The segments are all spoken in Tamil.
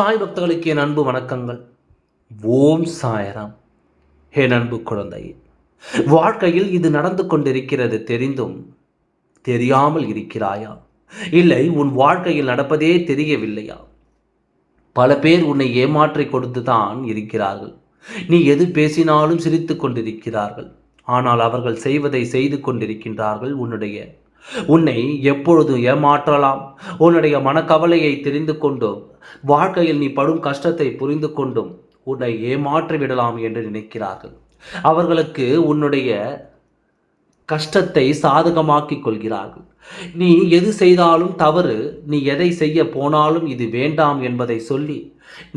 சாய் பக்தர்களுக்கு என் அன்பு வணக்கங்கள். ஓம் சாயராம். என் அன்பு குழந்தை வாழ்க்கையில் இது நடந்து கொண்டிருக்கிறது தெரிந்தும் தெரியாமல் இருக்கிறாயா? இல்லை உன் வாழ்க்கையில் நடப்பதே தெரியவில்லையா? பல பேர் உன்னை ஏமாற்றி கொடுத்து தான் இருக்கிறார்கள். நீ எது பேசினாலும் சிரித்து கொண்டிருக்கிறார்கள். ஆனால் அவர்கள் செய்வதை செய்து கொண்டிருக்கின்றார்கள் உன்னுடைய உன்னை எப்பொழுதும் ஏமாற்றலாம். உன்னுடைய மனக்கவலையை தெரிந்து கொண்டும் வாழ்க்கையில் நீ படும் கஷ்டத்தை புரிந்து கொண்டும் உன்னை ஏமாற்றி விடலாம் என்று நினைக்கிறார்கள். அவர்களுக்கு உன்னுடைய கஷ்டத்தை சாதகமாக்கிக் கொள்கிறார்கள். நீ எது செய்தாலும் தவறு நீ எதை செய்ய போனாலும் இது வேண்டாம் என்பதை சொல்லி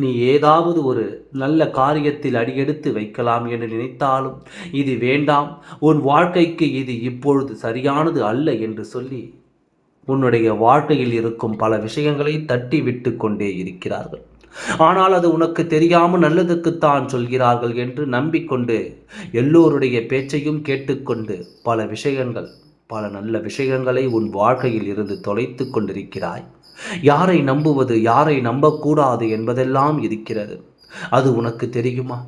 நீ ஏதாவது ஒரு நல்ல காரியத்தில் அடியெடுத்து வைக்கலாம் என்று நினைத்தாலும் இது வேண்டாம். உன் வாழ்க்கைக்கு இது இப்பொழுது சரியானது அல்ல என்று சொல்லி உன்னுடைய வாழ்க்கையில் இருக்கும் பல விஷயங்களை தட்டி விட்டு கொண்டே இருக்கிறார்கள். ஆனால் அது உனக்கு தெரியாமல் நல்லதுக்குத்தான் சொல்கிறார்கள் என்று நம்பிக்கொண்டு எல்லோருடைய பேச்சையும் கேட்டுக்கொண்டு பல விஷயங்கள் பல நல்ல விஷயங்களை உன் வாழ்க்கையில் இருந்து தொலைத்து கொண்டிருக்கிறாய். யாரை நம்புவது யாரை நம்பக்கூடாது என்பதெல்லாம் இருக்கிறது. அது உனக்கு தெரியுமா?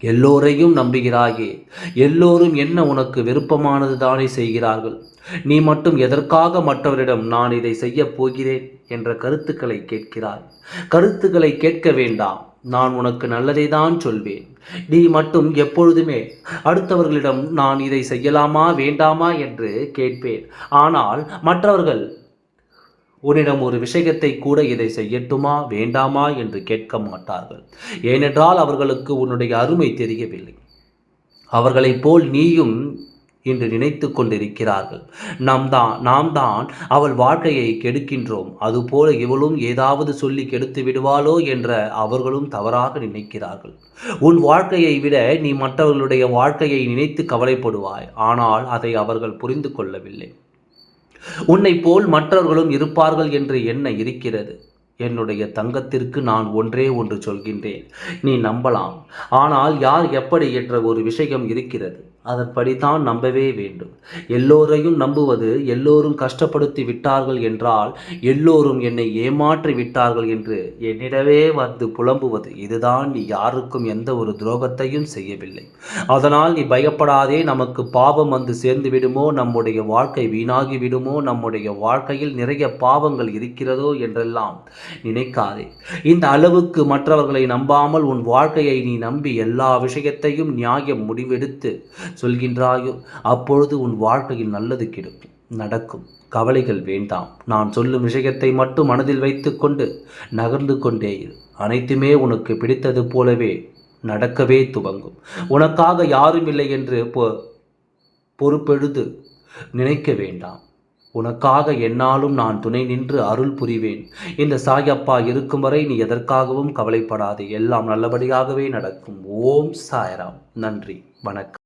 எல்லோரையும் நம்புகிறாயே. எல்லோரும் என்ன உனக்கு விருப்பமானது தானே செய்கிறார்கள்? நீ மட்டும் எதற்காக மற்றவரிடம் நான் இதை செய்யப் போகிறேன்? என்ற கருத்துக்களை கேட்கிறாய். கருத்துக்களை கேட்க வேண்டாம். நான் உனக்கு நல்லதை தான் சொல்வேன். நீ மட்டும் எப்பொழுதுமே அடுத்தவர்களிடம் நான் இதை செய்யலாமா வேண்டாமா என்று கேட்பேன். ஆனால் மற்றவர்கள் உன்னிடம் ஒரு விஷயத்தை கூட இதை செய்யட்டுமா வேண்டாமா என்று கேட்க மாட்டார்கள். ஏனென்றால் அவர்களுக்கு உன்னுடைய அருமை தெரியவில்லை. அவர்களைப் போல் நீயும் என்று நினைத்து கொண்டிருக்கிறார்கள். நாம் தான் நாம் தான் அவள் வாழ்க்கையை கெடுக்கின்றோம். அதுபோல இவளும் ஏதாவது சொல்லி கெடுத்து விடுவாளோ என்ற அவர்களும் தவறாக நினைக்கிறார்கள். உன் வாழ்க்கையை விட நீ மற்றவர்களுடைய வாழ்க்கையை நினைத்து கவலைப்படுவாய். ஆனால் அதை அவர்கள் புரிந்து கொள்ளவில்லை. உன்னை போல் மற்றவர்களும் இருப்பார்கள் என்று என்ன இருக்கிறது? என்னுடைய தங்கத்திற்கு நான் ஒன்றே ஒன்று சொல்கின்றேன். நீ நம்பலாம். ஆனால் யார் எப்படி என்ற ஒரு விஷயம் இருக்கிறது. அதன்படித்தான் நம்பவே வேண்டும். எல்லோரையும் நம்புவது எல்லோரும் கஷ்டப்படுத்தி விட்டார்கள் என்றால் எல்லோரும் என்னை ஏமாற்றி விட்டார்கள் என்று என்னிடவே வந்து புலம்புவது. இதுதான் நீ யாருக்கும் எந்த ஒரு துரோகத்தையும் செய்யவில்லை. அதனால் நீ பயப்படாதே நமக்கு பாவம் வந்து சேர்ந்து விடுமோ? நம்முடைய வாழ்க்கை வீணாகி விடுமோ? நம்முடைய வாழ்க்கையில் நிறைய பாவங்கள் இருக்கிறதோ? என்றெல்லாம் நினைக்காதே. இந்த அளவுக்கு மற்றவர்களை நம்பாமல் உன் வாழ்க்கையை நீ நம்பி எல்லா விஷயத்தையும் நியாயம் முடிவெடுத்து சொல்கின்றாயோ? அப்பொழுது உன் வாழ்க்கையில் நல்லது கிடைக்கும் நடக்கும். கவலைகள் வேண்டாம். நான் சொல்லும் விஷயத்தை மட்டும் மனதில் வைத்துக்கொண்டு நகர்ந்து கொண்டே இரு. அனைத்துமே உனக்கு பிடித்தது போலவே நடக்கவே துவங்கும். உனக்காக யாரும் இல்லை என்று பொறுப்பெழுது நினைக்க வேண்டாம். உனக்காக என்னாலும் நான் துணை நின்று அருள் புரிவேன். இந்த சாயப்பா இருக்கும் வரை நீ எதற்காகவும் கவலைப்படாது. எல்லாம் நல்லபடியாகவே நடக்கும். ஓம் சாயராம். நன்றி. வணக்கம்.